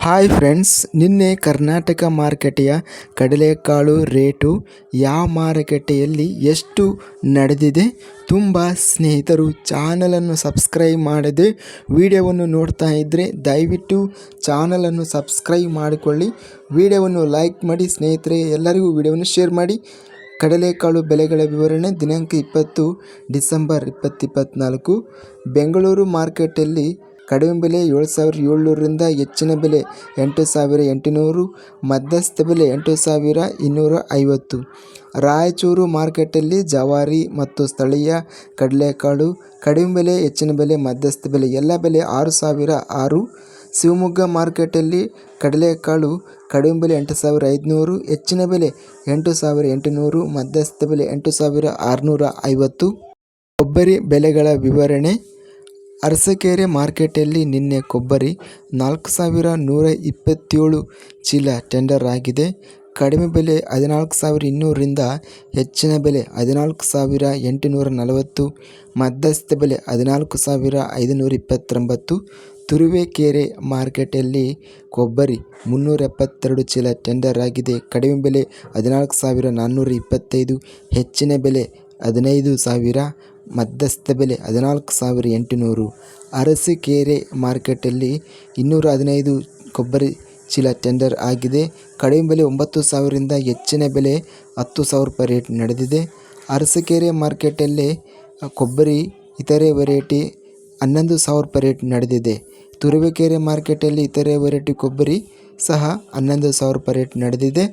Hi friends ನಿನ್ನೆ ಕರ್ನಾಟಕ ಮಾರುಕಟ್ಟೆಯ ಕಡಲೆಕಾಳು ರೇಟು ಯಾವ ಮಾರುಕಟ್ಟೆಯಲ್ಲಿ ಎಷ್ಟು ನಡೆದಿದೆ ತುಂಬ ಸ್ನೇಹಿತರು ಚಾನಲನ್ನು ಸಬ್ಸ್ಕ್ರೈಬ್ ಮಾಡದೆ ವಿಡಿಯೋವನ್ನು ನೋಡ್ತಾ ಇದ್ದರೆ ದಯವಿಟ್ಟು ಚಾನಲನ್ನು ಸಬ್ಸ್ಕ್ರೈಬ್ ಮಾಡಿಕೊಳ್ಳಿ. ವಿಡಿಯೋವನ್ನು ಲೈಕ್ ಮಾಡಿ ಸ್ನೇಹಿತರೆ, ಎಲ್ಲರಿಗೂ ವಿಡಿಯೋವನ್ನು ಶೇರ್ ಮಾಡಿ. ಕಡಲೆಕಾಳು ಬೆಲೆಗಳ ವಿವರಣೆ ದಿನಾಂಕ ಇಪ್ಪತ್ತು ಡಿಸೆಂಬರ್ ಇಪ್ಪತ್ತಿಪ್ಪತ್ನಾಲ್ಕು ಬೆಂಗಳೂರು ಮಾರ್ಕೆಟಲ್ಲಿ ಕಡಿಮೆ ಬೆಲೆ ಏಳು ಸಾವಿರ ಏಳ್ನೂರರಿಂದ ಹೆಚ್ಚಿನ ಬೆಲೆ ಎಂಟು ಸಾವಿರ ಎಂಟುನೂರು, ಮಧ್ಯಸ್ಥ ಬೆಲೆ ಎಂಟು ಸಾವಿರ ಇನ್ನೂರ ಐವತ್ತು. ರಾಯಚೂರು ಮಾರ್ಕೆಟಲ್ಲಿ ಜವಾರಿ ಮತ್ತು ಸ್ಥಳೀಯ ಕಡಲೆಕಾಳು ಕಡಿಮೆ ಬೆಲೆ, ಹೆಚ್ಚಿನ ಬೆಲೆ, ಮಧ್ಯಸ್ಥ ಬೆಲೆ, ಎಲ್ಲ ಬೆಲೆ ಆರು ಸಾವಿರ ಆರು. ಶಿವಮೊಗ್ಗ ಮಾರ್ಕೆಟಲ್ಲಿ ಕಡಲೆಕಾಳು ಕಡಿಮೆ ಬೆಲೆ ಎಂಟು ಸಾವಿರ ಐದುನೂರು, ಹೆಚ್ಚಿನ ಬೆಲೆ ಎಂಟು ಸಾವಿರ ಎಂಟುನೂರು, ಮಧ್ಯಸ್ಥ ಬೆಲೆ ಎಂಟು ಸಾವಿರ ಆರುನೂರ ಐವತ್ತು. ಕೊಬ್ಬರಿ ಬೆಲೆಗಳ ವಿವರಣೆ. ಅರಸಕೆರೆ ಮಾರ್ಕೆಟಲ್ಲಿ ನಿನ್ನೆ ಕೊಬ್ಬರಿ ನಾಲ್ಕು ಸಾವಿರ ನೂರ ಇಪ್ಪತ್ತೇಳು ಚೀಲ ಟೆಂಡರ್ ಆಗಿದೆ. ಕಡಿಮೆ ಬೆಲೆ ಹದಿನಾಲ್ಕು ಸಾವಿರ ಇನ್ನೂರರಿಂದ ಹೆಚ್ಚಿನ ಬೆಲೆ ಹದಿನಾಲ್ಕು ಸಾವಿರ ಎಂಟುನೂರ ನಲವತ್ತು ಮಧ್ಯಸ್ಥ ಬೆಲೆ ಹದಿನಾಲ್ಕು ಸಾವಿರ ಐದುನೂರ ಇಪ್ಪತ್ತೊಂಬತ್ತು. ತುರುವೇಕೆರೆ ಮಾರ್ಕೆಟಲ್ಲಿ ಕೊಬ್ಬರಿ ಮುನ್ನೂರ ಎಪ್ಪತ್ತೆರಡು ಚೀಲ ಟೆಂಡರ್ ಆಗಿದೆ. ಕಡಿಮೆ ಬೆಲೆ ಹದಿನಾಲ್ಕು ಸಾವಿರ ನಾನ್ನೂರ ಇಪ್ಪತ್ತೈದು, ಹೆಚ್ಚಿನ ಬೆಲೆ ಹದಿನೈದು ಸಾವಿರ ಮಧ್ಯಸ್ಥ ಬೆಲೆ ಹದಿನಾಲ್ಕು ಸಾವಿರ ಎಂಟುನೂರು. ಅರಸಿಕೇರೆ ಮಾರ್ಕೆಟಲ್ಲಿ ಇನ್ನೂರ ಹದಿನೈದು ಕೊಬ್ಬರಿ ಚೀಲ ಟೆಂಡರ್ ಆಗಿದೆ. ಕಡಿಮೆ ಬೆಲೆ ಒಂಬತ್ತು ಸಾವಿರದಿಂದ ಹೆಚ್ಚಿನ ಬೆಲೆ ಹತ್ತು ಸಾವಿರ ರೂಪಾಯಿ ರೇಟ್ ನಡೆದಿದೆ. ಅರಸೀಕೆರೆ ಮಾರ್ಕೆಟಲ್ಲಿ ಕೊಬ್ಬರಿ, ಇತರೆ ವೆರೈಟಿ ಹನ್ನೊಂದು ಸಾವಿರ ರೂಪಾಯಿ ರೇಟ್ ನಡೆದಿದೆ. ತುರುವೇಕೆರೆ ಮಾರ್ಕೆಟಲ್ಲಿ ಇತರೆ ವೆರೈಟಿ ಕೊಬ್ಬರಿ ಸಹ ಹನ್ನೊಂದು ಸಾವಿರ ರೂಪಾಯಿ ರೇಟ್ ನಡೆದಿದೆ.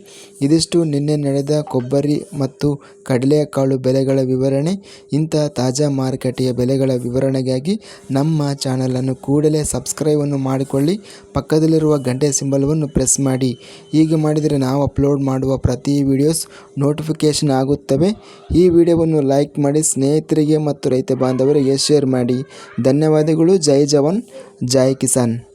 ಇದಿಷ್ಟು ನಿನ್ನೆ ನಡೆದ ಕೊಬ್ಬರಿ ಮತ್ತು ಕಡಲೆಕಾಳು ಬೆಲೆಗಳ ವಿವರಣೆ. ಇಂತಹ ತಾಜಾ ಮಾರುಕಟ್ಟೆಯ ಬೆಲೆಗಳ ವಿವರಣೆಗಾಗಿ ನಮ್ಮ ಚಾನಲನ್ನು ಕೂಡಲೇ ಸಬ್ಸ್ಕ್ರೈಬನ್ನು ಮಾಡಿಕೊಳ್ಳಿ. ಪಕ್ಕದಲ್ಲಿರುವ ಗಂಟೆ ಸಿಂಬಲವನ್ನು ಪ್ರೆಸ್ ಮಾಡಿ. ಹೀಗೆ ಮಾಡಿದರೆ ನಾವು ಅಪ್ಲೋಡ್ ಮಾಡುವ ಪ್ರತಿ ವಿಡಿಯೋಸ್ ನೋಟಿಫಿಕೇಷನ್ ಆಗುತ್ತವೆ. ಈ ವಿಡಿಯೋವನ್ನು ಲೈಕ್ ಮಾಡಿ, ಸ್ನೇಹಿತರಿಗೆ ಮತ್ತು ರೈತ ಬಾಂಧವರಿಗೆ ಶೇರ್ ಮಾಡಿ. ಧನ್ಯವಾದಗಳು. ಜೈ ಜವಾನ್. ಜೈ ಕಿಸಾನ್.